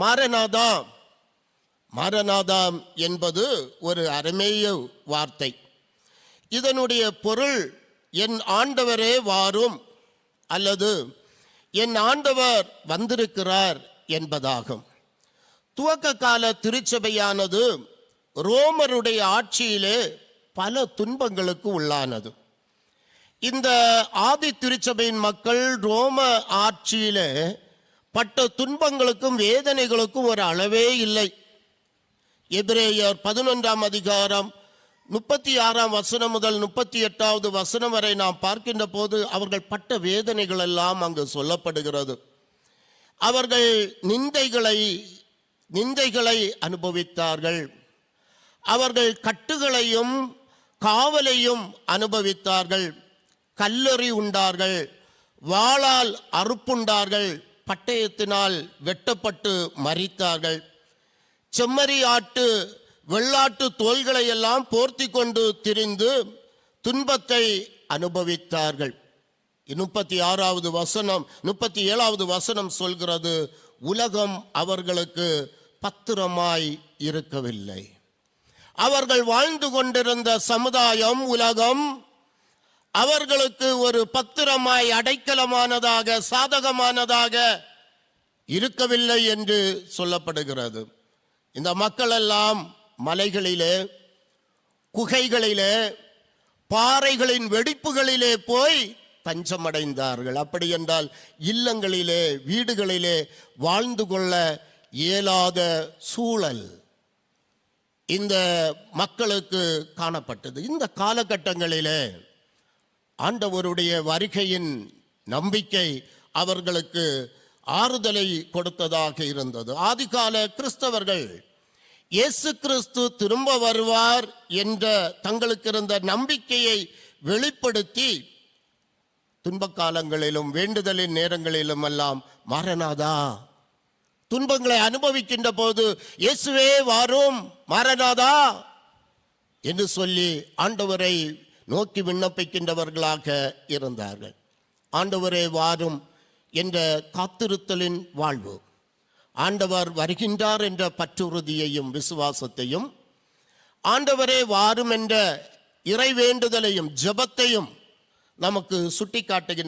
மாரநாதாம் மாரநாதாம் என்பது ஒரு அருமேய வார்த்தை. இதனுடைய பொருள் என் ஆண்டவரே வாரும் அல்லது என் ஆண்டவர் வந்திருக்கிறார் என்பதாகும். துவக்க கால திருச்சபையானது ரோமருடைய ஆட்சியிலே பல துன்பங்களுக்கு உள்ளானது. இந்த ஆதி திருச்சபையின் மக்கள் ரோம ஆட்சியிலே பட்ட துன்பங்களுக்கும் வேதனைகளுக்கும் ஒரு அளவே இல்லை. எபிரேயர் பதினொன்றாம் அதிகாரம் முப்பத்தி ஆறாம் வசனம் முதல் முப்பத்தி எட்டாவது வசனம் வரை நாம் பார்க்கின்ற போது அவர்கள் பட்ட வேதனைகள் எல்லாம் அங்கு சொல்லப்படுகிறது. அவர்கள் நிந்தைகளை நிந்தைகளை அனுபவித்தார்கள். அவர்கள் கட்டுகளையும் காவலையும் அனுபவித்தார்கள். கல்லறி உண்டார்கள். வாளால் அறுப்புண்டார்கள். பட்டயத்தினால் வெட்டப்பட்டு மறித்தார்கள். செம்மறி ஆட்டு வெள்ளாட்டு தோள்களை எல்லாம் போர்த்தி கொண்டு திரிந்து துன்பத்தை அனுபவித்தார்கள். முப்பத்தி ஆறாவது வசனம் முப்பத்தி ஏழாவது வசனம் சொல்கிறது உலகம் அவர்களுக்கு பத்திரமாய் இருக்கவில்லை. அவர்கள் வாழ்ந்து கொண்டிருந்த சமுதாயம் உலகம் அவர்களுக்கு ஒரு பத்திரமாய் அடைக்கலமானதாக சாதகமானதாக இருக்கவில்லை என்று சொல்லப்படுகிறது. இந்த மக்கள் எல்லாம் மலைகளிலே குகைகளிலே பாறைகளின் வெடிப்புகளிலே போய் தஞ்சமடைந்தார்கள். அப்படி என்றால் இல்லங்களிலே வீடுகளிலே வாழ்ந்து கொள்ள இயலாத சூழல் இந்த மக்களுக்கு காணப்பட்டது. இந்த காலகட்டங்களிலே ஆண்டவருடைய வருகையின் நம்பிக்கை அவர்களுக்கு ஆறுதலை கொடுத்ததாக இருந்தது. ஆதிகால கிறிஸ்தவர்கள் இயேசு கிறிஸ்து திரும்ப வருவார் என்ற தங்களுக்கு இருந்த நம்பிக்கையை வெளிப்படுத்தி துன்ப காலங்களிலும் வேண்டுதலின் நேரங்களிலும் எல்லாம் மாறனாதா? துன்பங்களை அனுபவிக்கின்ற போது இயேசுவே வாரும் மாறனாதா? என்று சொல்லி ஆண்டவரை நோக்கி விண்ணப்பிக்கின்றவர்களாக இருந்தார்கள். ஆண்டவரே வாரும் என்ற காத்திருத்தலின் வாழ்வு. ஆண்டவர் வருகின்றார் என்ற பற்றுறுதியையும் விசுவாசத்தையும் ஆண்டவரே வாரும் என்ற இறை வேண்டுதலையும் ஜெபத்தையும் நமக்கு சுட்டிக்காட்டுகின்ற